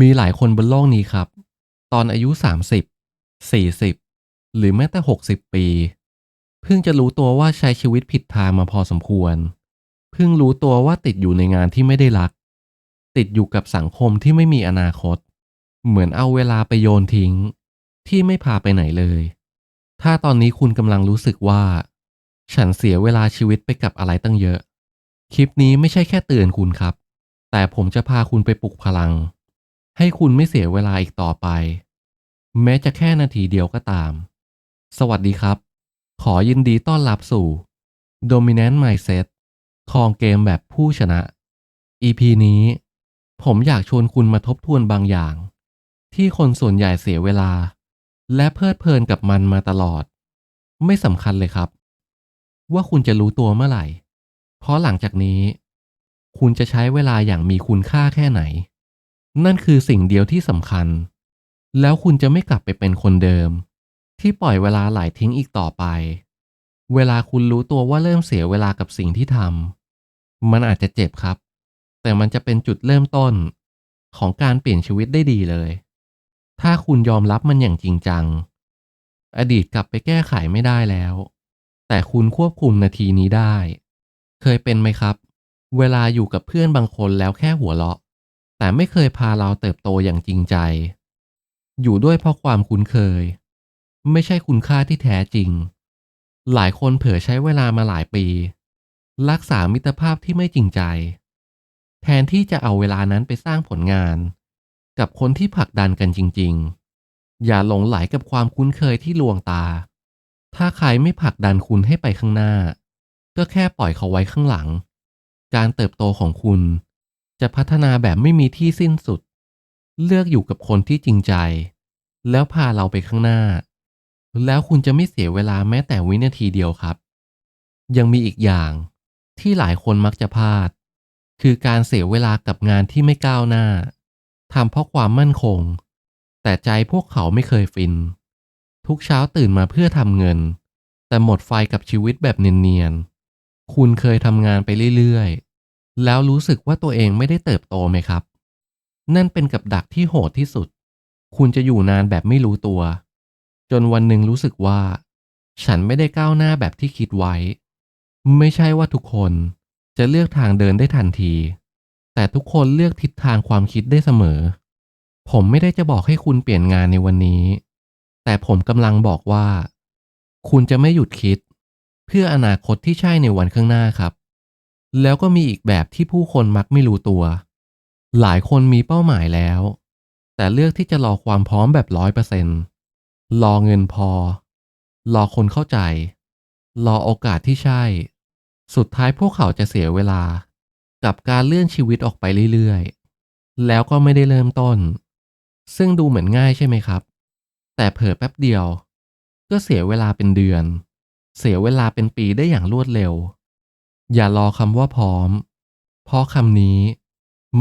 มีหลายคนบนโลกนี้ครับ ตอนอายุ 30 40 หรือแม้แต่ 60 ปี เพิ่งจะรู้ตัวว่าใช้ชีวิตผิดทางมาพอสมควร เพิ่งรู้ตัวว่าติดอยู่ในงานที่ไม่ได้รัก ติดอยู่กับสังคมที่ไม่มีอนาคต เหมือนเอาเวลาไปโยนทิ้ง ที่ไม่พาไปไหนเลย ถ้าตอนนี้คุณกำลังรู้สึกว่า ฉันเสียเวลาชีวิตไปกับอะไรตั้งเยอะ คลิปนี้ไม่ใช่แค่เตือนคุณครับ แต่ผมจะพาคุณไปปลุกพลัง ให้คุณไม่เสียเวลาอีกต่อไป แม้จะแค่นาทีเดียวก็ตาม สวัสดีครับ ขอยินดีต้อนรับสู่ Dominant Mindset ครองเกมแบบผู้ชนะ EP นี้ ผมอยากชวนคุณมาทบทวนบางอย่าง ที่คนส่วนใหญ่เสียเวลา และเพลิดเพลินกับมันมาตลอด ไม่สำคัญเลยครับ ว่าคุณจะรู้ตัวเมื่อไหร่ เพราะหลังจากนี้ คุณจะใช้เวลาอย่างมีคุณค่าแค่ไหน นั่นคือสิ่งเดียวที่สำคัญ แล้วคุณจะไม่กลับไปเป็นคนเดิม ที่ปล่อยเวลาไหลทิ้งอีกต่อไป เวลาคุณรู้ตัวว่าเริ่มเสียเวลากับสิ่งที่ทำมันอาจจะเจ็บครับ แต่มันจะเป็นจุดเริ่มต้นของการเปลี่ยนชีวิตได้ดีเลย ถ้าคุณยอมรับมันอย่างจริงจัง อดีตกลับไปแก้ไขไม่ได้แล้ว แต่คุณควบคุมนาทีนี้ได้ เคยเป็นไหมครับ เวลาอยู่กับเพื่อนบางคนแล้วแค่หัวเราะ แต่ไม่เคยพาเราเติบโตอย่างจริงใจ อยู่ด้วยเพราะความคุ้นเคย ไม่ใช่คุณค่าที่แท้จริง หลายคนเผลอใช้เวลามาหลายปี รักษามิตรภาพที่ไม่จริงใจ แทนที่จะเอาเวลานั้นไปสร้างผลงาน กับคนที่ผลักดันกันจริง ๆ อย่าหลงไหลกับความคุ้นเคยที่ลวงตา ถ้าใครไม่ผลักดันคุณให้ไปข้างหน้า ก็แค่ปล่อยเขาไว้ข้างหลัง การเติบโตของคุณ จะพัฒนาแบบไม่มีที่สิ้นสุด เลือกอยู่กับคนที่จริงใจ แล้วพาเราไปข้างหน้า แล้วคุณจะไม่เสียเวลาแม้แต่วินาทีเดียวครับ ยังมีอีกอย่างที่หลายคนมักจะพลาด คือการเสียเวลากับงานที่ไม่ก้าวหน้าทำเพราะความมั่นคง แต่ใจพวกเขาไม่เคยฟิน ทุกเช้าตื่นมาเพื่อทำเงิน แต่หมดไฟกับชีวิตแบบเนียนๆ คุณเคยทำงานไปเรื่อย แล้วรู้สึกว่าตัวเองไม่ได้เติบโตไหมครับ นั่นเป็นกับดักที่โหดที่สุด คุณจะอยู่นานแบบไม่รู้ตัว จนวันหนึ่งรู้สึกว่า ฉันไม่ได้ก้าวหน้าแบบที่คิดไว้ ไม่ใช่ว่าทุกคนจะเลือกทางเดินได้ทันที แต่ทุกคนเลือกทิศทางความคิดได้เสมอ ผมไม่ได้จะบอกให้คุณเปลี่ยนงานในวันนี้ แต่ผมกำลังบอกว่า คุณจะไม่หยุดคิด เพื่ออนาคตที่ใช่ในวันข้างหน้าครับ แล้วก็มีอีกแบบที่ผู้คนมักไม่รู้ตัว หลายคนมีเป้าหมายแล้ว แต่เลือกที่จะรอความพร้อมแบบร้อยเปอร์เซ็นต์รอเงินพอ รอคนเข้าใจ รอโอกาสที่ใช่ สุดท้ายพวกเขาจะเสียเวลา กับการเลื่อนชีวิตออกไปเรื่อยๆ แล้วก็ไม่ได้เริ่มต้น ซึ่งดูเหมือนง่ายใช่ไหมครับ แต่เผลอแป๊บเดียว ก็เสียเวลาเป็นเดือน เสียเวลาเป็นปีได้อย่างรวดเร็ว อย่ารอคำว่าพร้อม เพราะคำนี้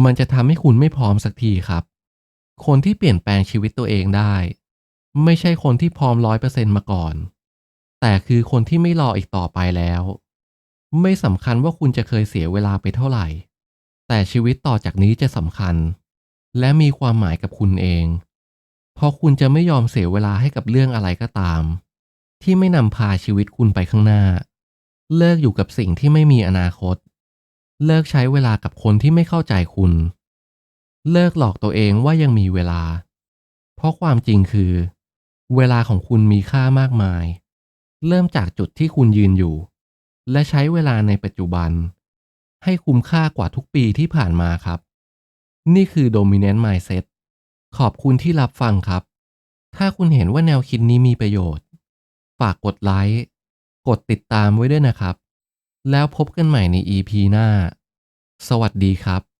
มันจะทำให้คุณไม่พร้อมสักทีครับ คนที่เปลี่ยนแปลงชีวิตตัวเองได้ ไม่ใช่คนที่พร้อมร้อยเปอร์เซ็นต์มาก่อน แต่คือคนที่ไม่รออีกต่อไปแล้ว ไม่สำคัญว่าคุณจะเคยเสียเวลาไปเท่าไหร่ แต่ชีวิตต่อจากนี้จะสำคัญ และมีความหมายกับคุณเอง เพราะคุณจะไม่ยอมเสียเวลาให้กับเรื่องอะไรก็ตาม ที่ไม่นำพาชีวิตคุณไปข้างหน้า เลิกอยู่กับสิ่งที่ไม่มีอนาคต เลิกใช้เวลากับคนที่ไม่เข้าใจคุณ เลิกหลอกตัวเองว่ายังมีเวลา เพราะความจริงคือ เวลาของคุณมีค่ามากมาย เริ่มจากจุดที่คุณยืนอยู่ และใช้เวลาในปัจจุบัน ให้คุ้มค่ากว่าทุกปีที่ผ่านมาครับ นี่คือ Dominant Mindset ขอบคุณที่รับฟังครับ ถ้าคุณเห็นว่าแนวคิดนี้มีประโยชน์ ฝากกดไลค์ กดติดตามไว้ด้วยนะครับ แล้วพบกันใหม่ใน EP หน้า สวัสดีครับ